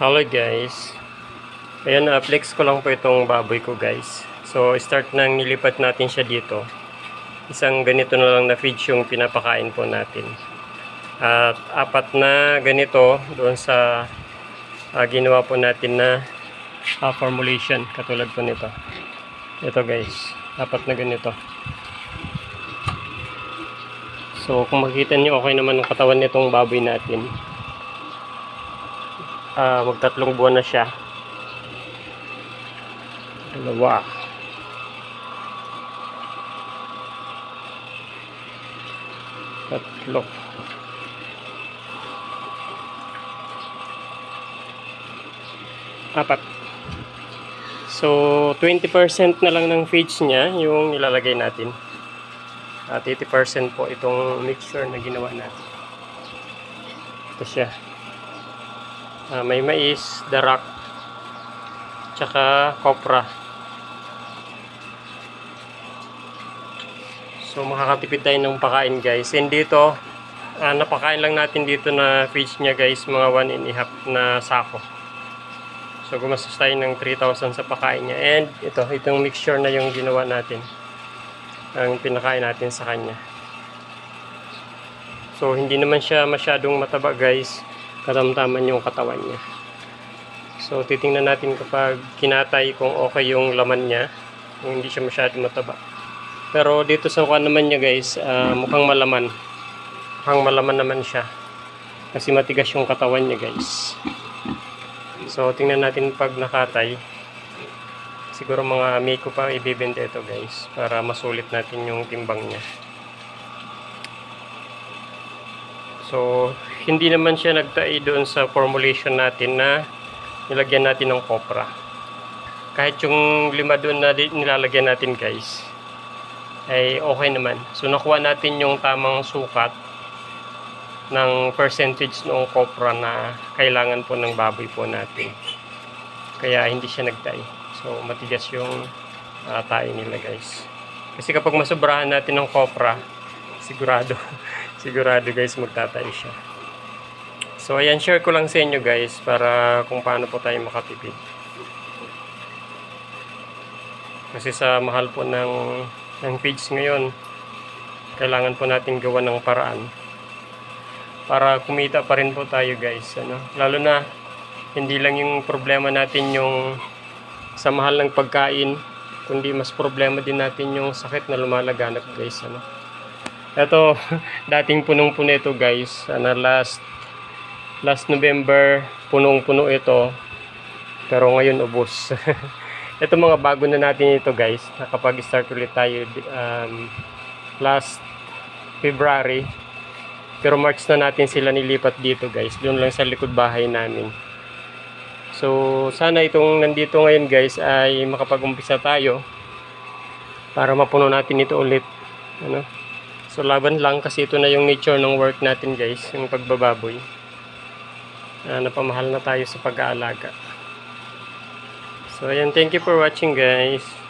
Hello guys. Ayan, uh, flex ko lang po itong baboy ko guys. So, start nang nilipat natin siya dito. Isang ganito na lang na feeds yung pinapakain po natin. At apat na ganito doon sa ah, ginawa po natin na ah, formulation. Katulad po nito. Ito guys. Apat na ganito. So, kung makikita nyo, okay naman ang katawan nitong baboy natin. Ah, magtatlong buwan na siya. Dalawa. Tatlo. Apat. So, 20% na lang ng feeds niya yung ilalagay natin. At 80% po itong mixture na ginawa natin. Ito siya. Ah, may mais, darak, tsaka kopra. So makakatipid tayo ng pakain guys. And dito, ah, napakain lang natin dito na feeds niya guys, mga 1 and a half na sako. So gumastos tayo ng 3,000 sa pakain niya. And ito, itong mixture na yung ginawa natin. Ang pinakain natin sa kanya. So hindi naman siya masyadong mataba guys katamtaman yung katawan niya. So, titingnan natin kapag kinatay kung okay yung laman niya, kung hindi siya masyadong mataba. Pero dito sa kuha naman niya guys, ah, mukhang malaman. Mukhang malaman naman siya. Kasi matigas yung katawan niya guys. So, tingnan natin pag nakatay. Siguro mga may ko pa ibibenta ito guys para masulit natin yung timbang niya. So, hindi naman siya nagtai doon sa formulation natin na nilagyan natin ng copra. Kahit yung lima doon na nilalagyan natin guys, ay okay naman. So, nakuha natin yung tamang sukat ng percentage ng copra na kailangan po ng baboy po natin. Kaya hindi siya nagtai. So, matigas yung uh, tayo nila guys. Kasi kapag masobrahan natin ng copra, sigurado sigurado guys magtatayo siya. So ayan share ko lang sa inyo guys para kung paano po tayo makatipid. Kasi sa mahal po ng ng feeds ngayon kailangan po natin gawa ng paraan para kumita pa rin po tayo guys ano? Lalo na hindi lang yung problema natin yung sa mahal ng pagkain kundi mas problema din natin yung sakit na lumalaganap guys ano ito, dating punong-puno ito guys. Ano, last last November, punong-puno ito. Pero ngayon ubos. ito mga bago na natin ito guys. Nakapag-start ulit tayo um, last February. Pero March na natin sila nilipat dito guys. Doon lang sa likod bahay namin. So, sana itong nandito ngayon guys ay makapag-umpisa tayo para mapuno natin ito ulit. Ano? So laban lang kasi ito na yung nature ng work natin guys, yung pagbababoy. Uh, napamahal na tayo sa pag-aalaga. So ayan, thank you for watching guys.